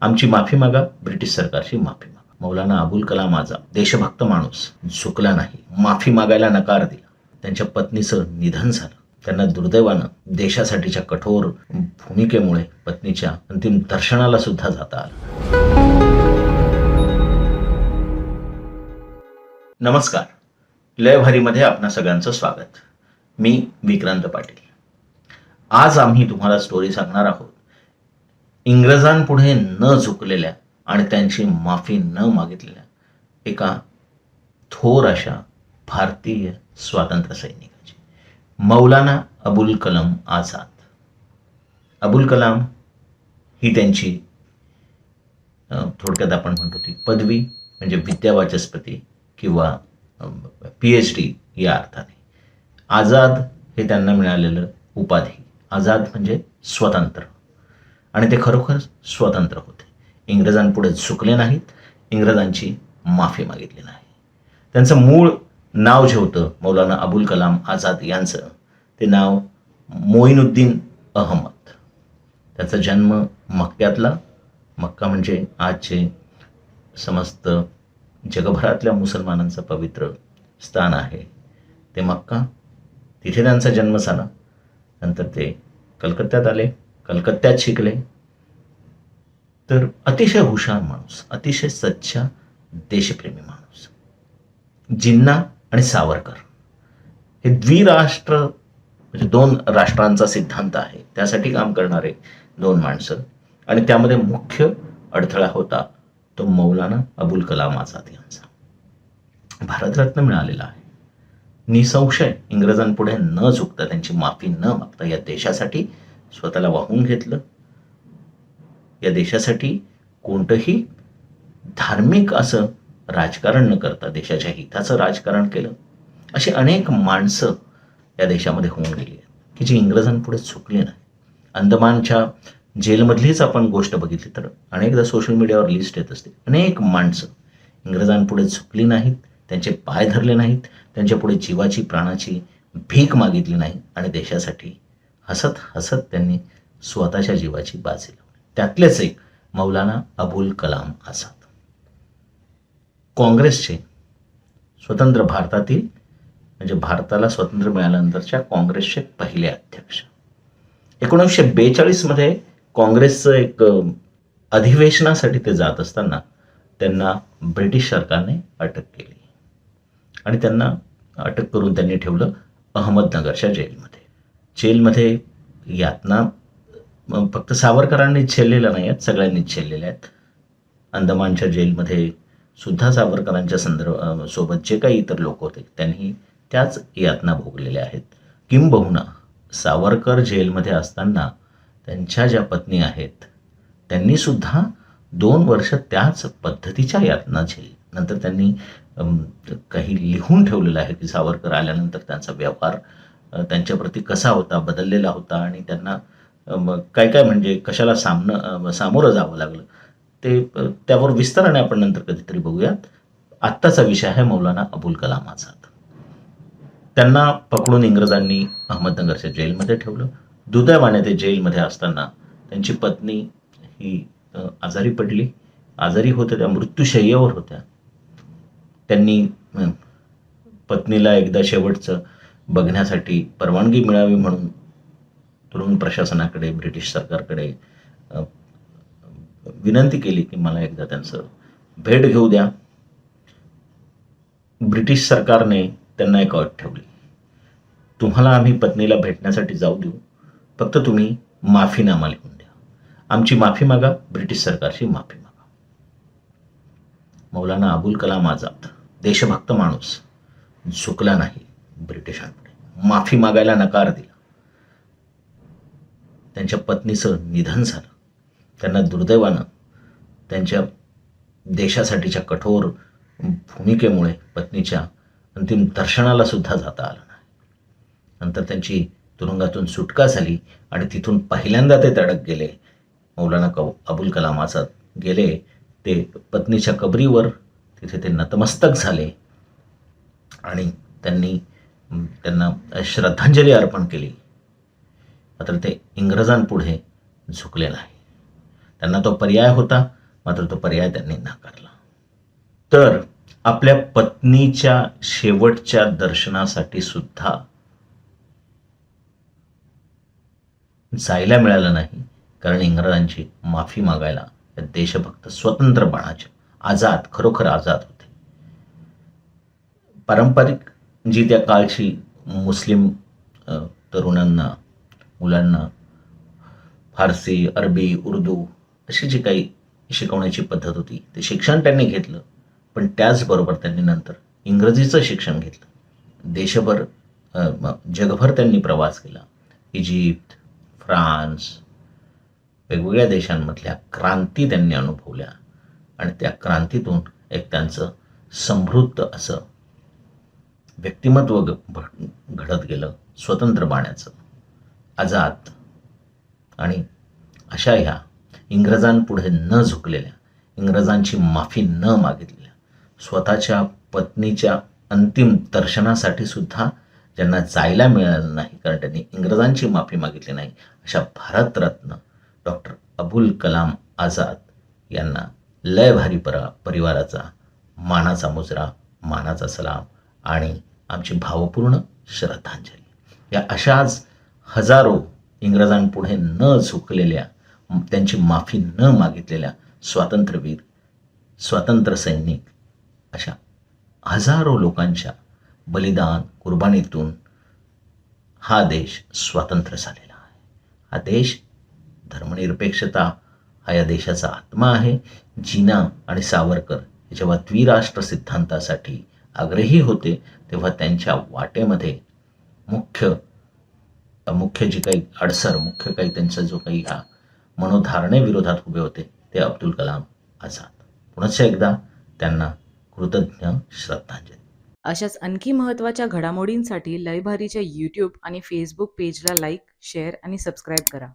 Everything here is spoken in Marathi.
आमची माफी मागा ब्रिटिश सरकारची माफी मागा. मौलाना अबुल कलाम आझाद देशभक्त माणूस झुकला नाही माफी मागायला नकार दिला. त्यांच्या पत्नीचं निधन झालं. त्यांना दुर्दैवानं देशासाठीच्या कठोर भूमिकेमुळे पत्नीच्या अंतिम दर्शनाला सुद्धा जाता आलं. नमस्कार. लयभारीमध्ये आपणा सगळ्यांचं स्वागत. मी विक्रांत पाटील. आज आम्ही तुम्हाला स्टोरी सांगणार आहोत. इंग्रजांपुढे न झुकलेल्या आणि त्यांची माफी न मागितलेल्या एका थोर अशा भारतीय स्वातंत्र्य सैनिकाची. मौलाना अबुल कलाम आझाद. अबुल कलाम ही त्यांची थोडक्यात आपण म्हणतो ती पदवी म्हणजे विद्यावाचस्पती किंवा पी एच डी या अर्थाने. आझाद हे त्यांना मिळालेलं उपाधी. आझाद म्हणजे स्वतंत्र. आणि ते खरोखर स्वतंत्र होते. इंग्रजांपुढे झुकले नाहीत इंग्रजांची माफी मागितली नाही. त्यांचं मूळ नाव जे होतं मौलाना अबुल कलाम आझाद यांचं ते नाव मोईनुद्दीन अहमद. त्याचा जन्म मक्क्यातला मक्का म्हणजे आजचे समस्त जगभरातल्या मुसलमानांचं पवित्र स्थान आहे. ते मक्का तिथे त्यांचा जन्म झाला. नंतर ते कलकत्त्यात आले. कलकत्त्यात शिकले. तर अतिशय हुशार माणूस अतिशय सच्चा देशप्रेमी माणूस. जिन्ना आणि सावरकर हे द्विराष्ट्र म्हणजे दोन राष्ट्रांचा सिद्धांत आहे. त्यासाठी काम करणारे दोन माणसं. आणि त्यामध्ये मुख्य अडथळा होता तो मौलाना अबुल कलाम आझाद यांचा. भारतरत्न मिळालेला आहे. निसंशय इंग्रजांपुढे न झुकता त्यांची माफी न मागता या देशासाठी स्वतःला वाहून घेतलं. या देशासाठी कोणतंही धार्मिक असं राजकारण न करता देशाच्या हिताचं राजकारण केलं अशी अनेक माणसं या देशामध्ये होऊन गेली आहेत की जी इंग्रजांपुढे चुकली नाही अंदमानच्या जेलमधलीच आपण गोष्ट बघितली तर अनेकदा सोशल मीडियावर लिस्ट येत असते. अनेक माणसं इंग्रजांपुढे झुकली नाहीत त्यांचे पाय धरले नाहीत त्यांच्यापुढे जीवाची प्राणाची भीक मागितली नाही आणि देशासाठी हसत हसत त्यांनी स्वतःच्या जीवाची बाजी लावली. त्यातलेच एक मौलाना अबुल कलाम आझाद. काँग्रेसचे स्वतंत्र भारतातील म्हणजे भारताला स्वातंत्र्य मिळाल्यानंतरच्या काँग्रेसचे पहिले अध्यक्ष. एकोणीसशे बेचाळीसमध्ये काँग्रेसचं एक अधिवेशनासाठी ते जात असताना त्यांना ब्रिटिश सरकारने अटक केली. आणि त्यांना अटक करून त्यांनी ठेवलं अहमदनगरच्या जेलमध्ये. जेलमध्ये यातना फक्त सावरकरांनीच झेललेल्या नाही आहेत सगळ्यांनीच झेललेल्या आहेत. अंदमानच्या जेलमध्ये सुद्धा सावरकरांच्या संदर्भ सोबत जे काही इतर लोक होते त्यांनी त्याच यातना भोगलेल्या आहेत. किंबहुना सावरकर जेलमध्ये असताना त्यांच्या ज्या पत्नी आहेत त्यांनी सुद्धा दोन वर्ष त्याच पद्धतीच्या यातना झेल नंतर त्यांनी काही लिहून ठेवलेलं आहे की सावरकर आल्यानंतर त्यांचा व्यवहार त्यांच्याप्रती कसा होता बदललेला होता आणि त्यांना काय काय म्हणजे कशाला सामनं सामोरं जावं लागलं ते त्यावर विस्ताराने आपण नंतर कधीतरी बघूयात. आत्ताचा विषय आहे मौलाना अबुल कलाम आझाद त्यांना पकडून इंग्रजांनी अहमदनगरच्या जेलमध्ये ठेवलं. दुदैवाने ते जेलमध्ये असताना त्यांची पत्नी ही आजारी पडली. आजारी होत्या त्या मृत्यूशय्यावर होत्या. त्यांनी पत्नीला एकदा शेवटचं बघण्यासाठी परवानगी मिळावी म्हणून तुरुंग प्रशासनाकडे ब्रिटिश सरकारकडे विनंती केली की मला एकदा त्यांचं भेट घेऊ द्या. ब्रिटिश सरकारने त्यांना एक अट ठेवली. तुम्हाला आम्ही पत्नीला भेटण्यासाठी जाऊ देऊ. फक्त तुम्ही माफीनामा लिहून द्या. आमची माफी मागा ब्रिटिश सरकारची माफी मागा. मौलाना अबुल कलाम आझाद देशभक्त माणूस झुकला नाही. ब्रिटिशांकडे. माफी मागायला नकार दिला. त्यांच्या पत्नीचं निधन झालं. त्यांना दुर्दैवानं त्यांच्या देशासाठीच्या कठोर भूमिकेमुळे पत्नीच्या अंतिम दर्शनाला सुद्धा जाता आलं नाही. नंतर त्यांची तुरुंगातून सुटका झाली आणि तिथून पहिल्यांदा ते तडक गेले. मौलाना कौ अबुल कलाम आझाद गेले ते पत्नीच्या कबरीवर तिथे ते नतमस्तक झाले आणि त्यांनी त्यांना श्रद्धांजली अर्पण केली. मात्र ते इंग्रजांपुढे झुकले नाही. त्यांना तो पर्याय होता मात्र तो पर्याय त्यांनी नाकारला. तर आपल्या पत्नीच्या शेवटच्या दर्शनासाठी सुद्धा जायला मिळालं नाही कारण इंग्रजांची माफी मागायला देशभक्त स्वतंत्र बाणाचे आझाद खरोखर आझाद होते. पारंपरिक जी त्या काळची मुस्लिम तरुणांना मुलांना फारसी अरबी उर्दू अशी जी काही शिकवण्याची पद्धत होती ते शिक्षण त्यांनी घेतलं. पण त्याचबरोबर त्यांनी नंतर इंग्रजीचं शिक्षण घेतलं. देशभर जगभर त्यांनी प्रवास केला. इजिप्त फ्रान्स वेगवेगळ्या देशांमधल्या क्रांती त्यांनी अनुभवल्या. आणि त्या क्रांतीतून एक त्यांचं समृद्ध असं व्यक्तिमत्व घडत गेलं स्वतंत्र बाण्याचं आझाद आणि अशा ह्या इंग्रजांपुढे न झुकलेल्या इंग्रजांची माफी न मागितलेल्या स्वतःच्या पत्नीच्या अंतिम दर्शनासाठी सुद्धा ज्यांना जायला मिळालं नाही कारण त्यांनी इंग्रजांची माफी मागितली नाही अशा भारतरत्न डॉक्टर अबुल कलाम आझाद यांना लय भारी परा परिवाराचा मानाचा मुजरा मानाचा सलाम. आणि आमची भावपूर्ण श्रद्धांजली. या अशाच हजारो इंग्रजांपुढे न झुकलेल्या त्यांची माफी न मागितलेल्या स्वातंत्र्यवीर स्वातंत्र्य सैनिक अशा हजारो लोकांच्या बलिदान कुर्बानीतून हा देश स्वातंत्र्य झालेला आहे. हा देश धर्मनिरपेक्षता हा या देशाचा आत्मा आहे. जीना आणि सावरकर हे जेव्हा द्विराष्ट्र सिद्धांतासाठी आग्रही होते तेव्हा त्यांच्या वाटेमध्ये मुख्य मुख्य जी काही अडसर मुख्य काही त्यांचा जो काही हा मनोधारणेविरोधात उभे होते ते अब्दुल कलाम आझाद. पुनश्च एकदा त्यांना कृतज्ञ श्रद्धांजली. अशाच आणखी महत्त्वाच्या घडामोडींसाठी लयभारीच्या यूट्यूब आणि फेसबुक पेजला लाईक शेअर आणि सबस्क्राईब करा.